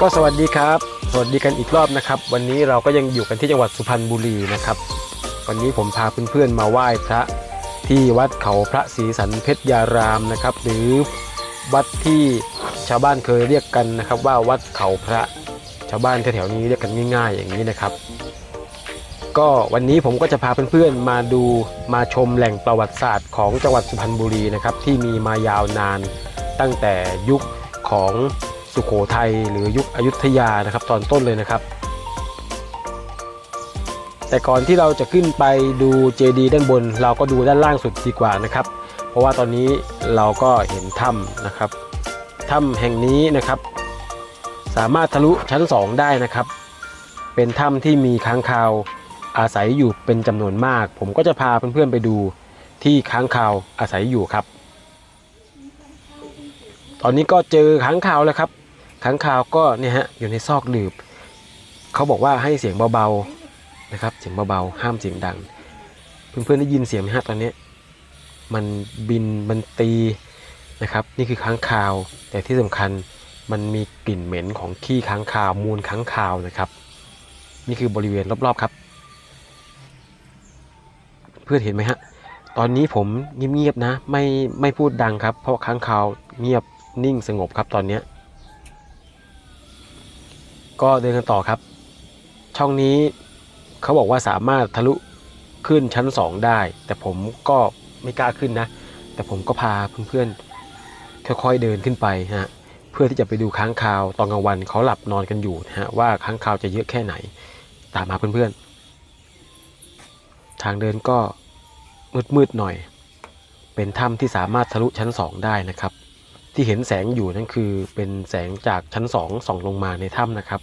ก็สวัสดีครับ สวัสดีกันอีกรอบนะครับ วันนี้เราก็ยังอยู่กันที่จังหวัดสุพรรณบุรีนะครับ วันนี้ผมพาเพื่อนๆมาไหว้พระที่วัดเขาพระศรีสันเพชรยารามนะครับ หรือวัดที่ชาวบ้านเคยเรียกกันนะครับ ว่าวัดเขาพระชาวบ้านแถวๆนี้เรียกกันง่าย ๆ อย่างนี้นะครับ ก็วันนี้ผมก็จะพาเพื่อนๆมาดูมาชมแหล่งประวัติศาสตร์ของจังหวัดสุพรรณบุรีนะครับที่มีมายาวนานตั้งแต่ยุคของ สุโขทัยหรือยุคอยุธยานะครับ ตอนต้นเลยนะครับ แต่ก่อนที่เราจะขึ้นไปดูเจดีย์ด้านบน เราก็ดูด้านล่างสุดดีกว่านะครับ เพราะว่าตอนนี้เราก็เห็นถ้ำนะครับถ้ำแห่งนี้นะครับ สามารถทะลุชั้น 2 ได้นะครับ เป็นถ้ำที่มีค้างคาวอาศัยอยู่เป็นจำนวนมาก ผมก็จะพาเพื่อนๆไปดูที่ค้างคาวอาศัยอยู่ครับ ตอนนี้ก็เจอค้างคาวแล้วครับ ค้างคาวก็เนี่ยฮะอยู่ในซอกหลืบ เขาบอกว่าให้เสียงเบาๆนะครับ เสียงเบาๆห้ามเสียงดัง เพื่อนๆได้ยินเสียงไหมฮะตอนนี้ มันบินมันตีนะครับ นี่คือค้างคาว แต่ที่สำคัญมันมีกลิ่นเหม็นของขี้ค้างคาวมูลค้างคาวนะครับ นี่คือบริเวณรอบๆครับ เพื่อนเห็นไหมฮะตอนนี้ผมเงียบๆนะ ไม่ไม่พูดดังครับ เพราะค้างคาวเงียบนิ่งสงบครับตอนเนี้ย ก็เดินกันต่อครับ ช่องนี้เขาบอกว่าสามารถทะลุขึ้นชั้น 2 ได้ แต่ผมก็ไม่กล้าขึ้นนะ แต่ผมก็พาเพื่อนๆค่อยๆเดินขึ้นไปฮะเพื่อที่จะไปดูค้างคาวตอนกลางวันเขาหลับนอนกันอยู่นะฮะว่าค้างคาวจะเยอะแค่ไหน ตามมาเพื่อนๆ ทางเดินก็มืดๆหน่อย เป็นถ้ำที่สามารถทะลุชั้น 2 ได้นะครับ ที่เห็นแสงอยู่นั่นคือเป็นแสงจากชั้น2ส่องลงมาในถ้ำนะครับ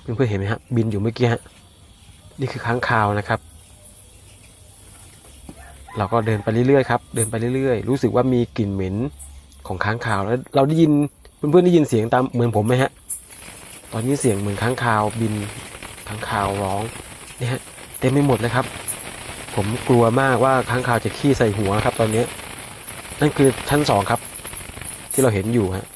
เพื่อนๆเห็นไหมฮะบินอยู่เมื่อกี้ฮะนี่คือค้างคาวนะครับ เราก็เดินไปเรื่อยๆครับเดินไปเรื่อยๆ รู้สึกว่ามีกลิ่นเหม็นของค้างคาวแล้วเราได้ยินเพื่อนๆได้ยินเสียงตามเหมือนผมไหมฮะตอนนี้เสียงเหมือนค้างคาวบินค้างคาวร้องเนี่ยฮะเต็มไปหมดเลยครับ ผมกลัวมากว่าค้างคาวจะขี้ใส่หัวครับ ตอนนี้ นั่นคือชั้นสองครับ ที่เราเห็นอยู่ฮะ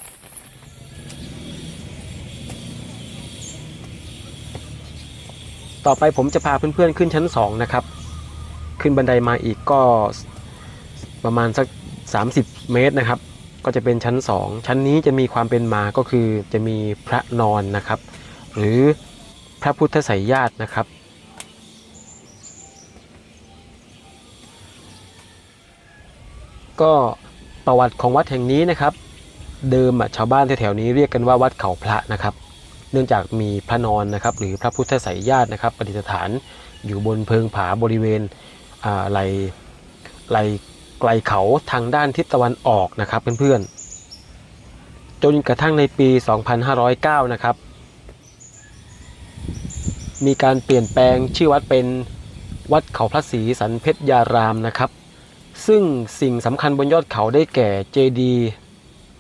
ต่อไปผมจะพาเพื่อนๆขึ้นชั้นสองนะครับ ขึ้นบันไดมาอีกก็ประมาณสัก 30 เมตรนะครับ ก็จะเป็นชั้น2ชั้นนี้จะมีความเป็นมาก็คือจะมีพระนอนนะครับ หรือพระพุทธไสยญาตินะครับ ก็ประวัติของวัดแห่งนี้นะครับ เดิมชาวบ้านแถวๆนี้เรียกกันว่าวัดเขาพระนะครับ เนื่องจากมีพระนอนนะครับหรือพระพุทธไสยญาตินะครับประดิษฐานอยู่บนเพิงผาบริเวณไหลไหลไกลเขาทางด้านทิศตะวันออกนะครับเพื่อนๆ จนกระทั่งในปี 2509 นะครับ มีการเปลี่ยนแปลงชื่อวัดเป็นวัดเขาพระศรีสันเพชรยารามนะครับ ซึ่งสิ่งสำคัญบนยอดเขาได้แก่เจดี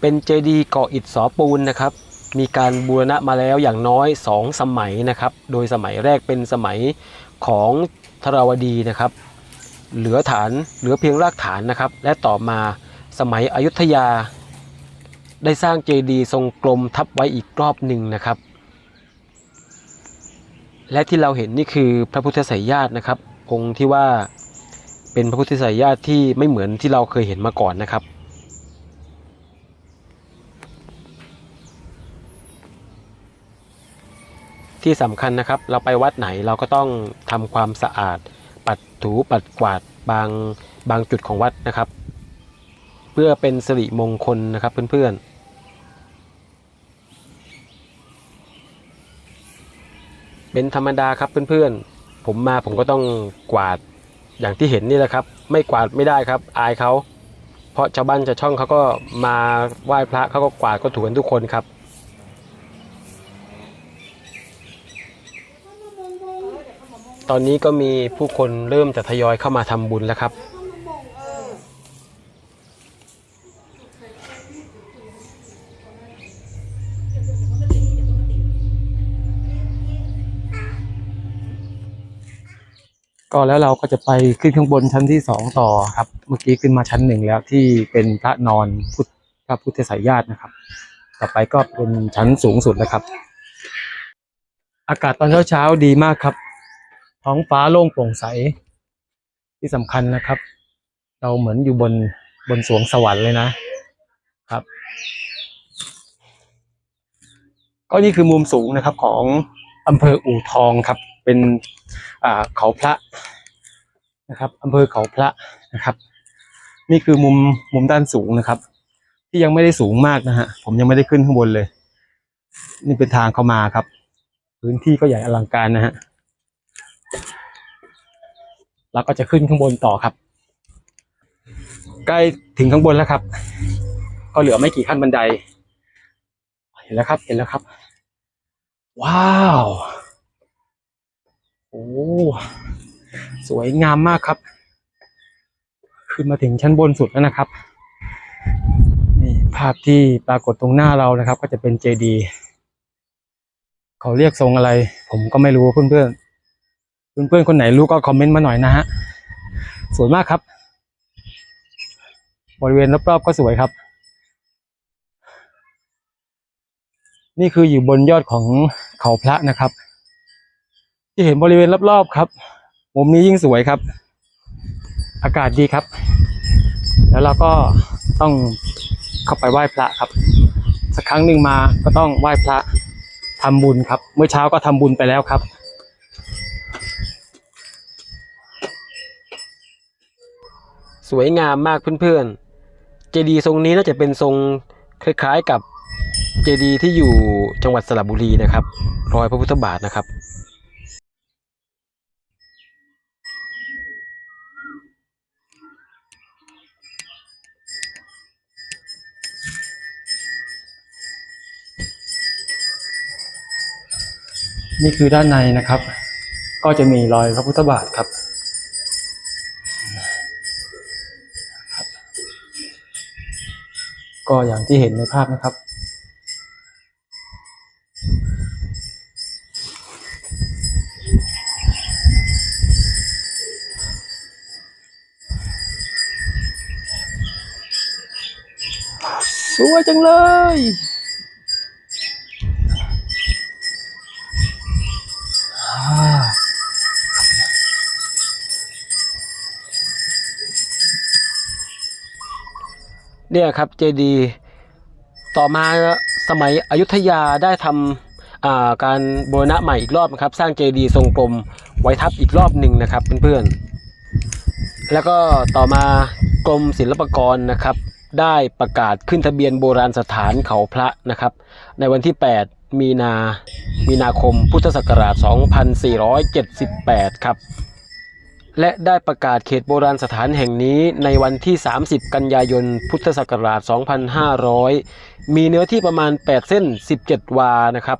เป็นเจดีย์ก่ออิฐสอปูนนะครับ มีการบูรณะมาแล้วอย่างน้อย2สมัยนะครับ โดยสมัยแรกเป็นสมัยของธราวดีนะครับ เหลือฐานเหลือเพียงรากฐานนะครับ และต่อมาสมัยอยุธยา ได้สร้างเจดีทรงกลมทับไว้อีกรอบหนึ่งนะครับ และที่เราเห็นนี่คือพระพุทธไสยญาตินะครับองค์ที่ว่า เป็นพระพุทธไสยญาติที่ไม่เหมือนที่เราเคยเห็นมาก่อนนะครับ ที่สำคัญนะครับเราไปวัดไหนเราก็ต้องทำความสะอาด ปัดถูปัดกวาดบางบางจุดของวัดนะครับ เพื่อเป็นสิริมงคลนะครับเพื่อนๆเป็นธรรมดาครับเพื่อนๆ ผมมาผมก็ต้องกวาด อย่างที่เห็นนี่แหละครับ ไม่กวาดไม่ได้ครับ อายเขา เพราะชาวบ้านชาวช่องเขาก็มาไหว้พระเขาก็กวาดก็ถูกันทุกคนครับ ตอนนี้ก็มีผู้คนเริ่มจะทยอยเข้ามาทำบุญแล้วครับ ก็แล้วเราก็จะไปขึ้นข้างบนชั้นที่สองต่อครับ เมื่อกี้ขึ้นมาชั้นหนึ่งแล้วที่เป็นพระนอนพุทธพระพุทธไสยญาตินะครับ ต่อไปก็เป็นชั้นสูงสุดนะครับ อากาศตอนเช้าๆดีมากครับ ท้องฟ้าโล่งโปร่งใส ที่สำคัญนะครับ เราเหมือนอยู่บนบนสวงสวรรค์เลยนะครับ ก็นี่คือมุมสูงนะครับของอำเภออู่ทองครับ เป็นเขาพระนะครับอำเภอเขาพระนะครับ นี่คือมุมมุมด้านสูงนะครับ ที่ยังไม่ได้สูงมากนะฮะผมยังไม่ได้ขึ้นข้างบนเลย นี่เป็นทางเข้ามาครับ พื้นที่ก็ใหญ่อลังการนะฮะแล้วก็จะขึ้นข้างบนต่อครับ ใกล้ถึงข้างบนแล้วครับ ก็เหลือไม่กี่ขั้นบันได เห็นแล้วครับ เห็นแล้วครับ ว้าว โอ้สวยงามมากครับ ขึ้นมาถึงชั้นบนสุดแล้วนะครับนี่ภาพที่ปรากฏตรงหน้าเรานะครับ ก็จะเป็นเจดีเขาเรียกทรงอะไร ผมก็ไม่รู้เพื่อนเพื่อนๆเพื่อนๆคนไหนรู้ก็คอมเมนต์มาหน่อยนะฮะสวยมากครับ บริเวณรอบๆก็สวยครับ นี่คืออยู่บนยอดของเขาพระนะครับ ที่เห็นบริเวณรอบๆครับ มุมนี้ยิ่งสวยครับ อากาศดีครับ แล้วเราก็ต้องเข้าไปไหว้พระครับ สักครั้งหนึ่งมาก็ต้องไหว้พระทำบุญครับ เมื่อเช้าก็ทำบุญไปแล้วครับสวยงามมากเพื่อนๆ เจดีย์ทรงนี้น่าจะเป็นทรงคล้ายๆกับเจดีย์ที่อยู่จังหวัดสระบุรีนะครับ รอยพระพุทธบาทนะครับ นี่คือด้านในนะครับ ก็จะมีรอยพระพุทธบาทครับ ก็อย่างที่เห็นในภาพนะครับ สวยจังเลย เนี่ยครับเจดีย์ต่อมาสมัยอยุธยาได้ทำาการบูรณะใหม่อีกรอบนะครับ สร้างเจดีย์ทรงกลมไว้ทับอีกรอบหนึ่งนะครับเพื่อนๆแล้วก็ต่อมากรมศิลปากรนะครับ ได้ประกาศขึ้นทะเบียนโบราณสถานเขาพระนะครับ ในวันที่ 8 มีนามีนาคมพุทธศักราช 2478 ครับ และได้ประกาศเขตโบราณสถานแห่งนี้ในวันที่ 30 กันยายน พุทธศักราช 2500 มีเนื้อที่ประมาณ 8 เส้น 17 วา นะครับ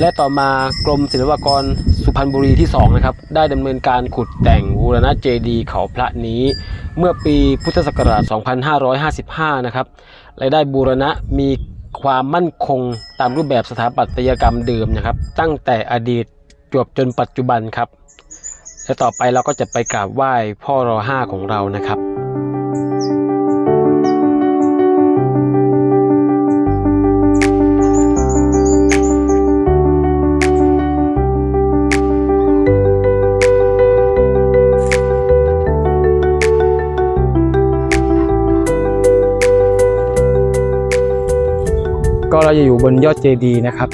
และต่อมากรมศิลปากรสุพรรณบุรีที่ 2 นะครับ ได้ดำเนินการขุดแต่งบูรณะเจดีย์เขาพระนี้ เมื่อปีพุทธศักราช 2555 นะครับและได้บูรณะมีความมั่นคงตามรูปแบบสถาปัตยกรรมเดิมนะครับ ตั้งแต่อดีต จวบจนปัจจุบันครับ และต่อไปเราก็จะไปกราบไหว้พ่อรอห้าของเรานะครับก็เราจะอยู่บนยอดเจดีย์นะครับ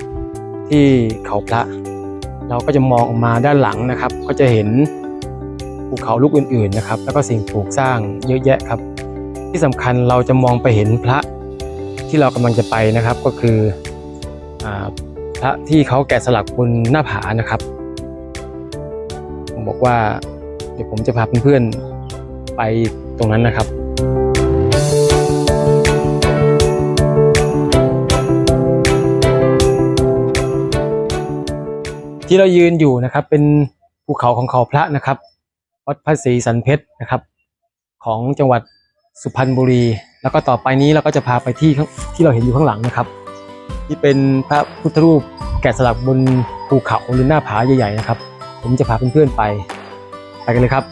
ที่เขาพระ เราก็จะมองออกมาด้านหลังนะครับ ก็จะเห็นภูเขาลูกอื่นๆนะครับ แล้วก็สิ่งปลูกสร้างเยอะแยะครับ ที่สำคัญเราจะมองไปเห็นพระที่เรากำลังจะไปนะครับ ก็คืออพระที่เขาแกะสลักบนหน้าผานะครับผมบอกว่าเดี๋ยวผมจะพาเพื่อนๆไปตรงนั้นนะครับ ที่เรายืนอยู่นะครับ เป็นภูเขาของเขาพระนะครับ วัดพระศรีสันเพชรนะครับ ของจังหวัดสุพรรณบุรี แล้วก็ต่อไปนี้เราก็จะพาไปที่ที่เราเห็นอยู่ข้างหลังนะครับ ที่เป็นพระพุทธรูปแกะสลักบนภูเขาหรือหน้าผาใหญ่ๆนะครับ ผมจะพาเพื่อนๆไป ไปกันเลยครับ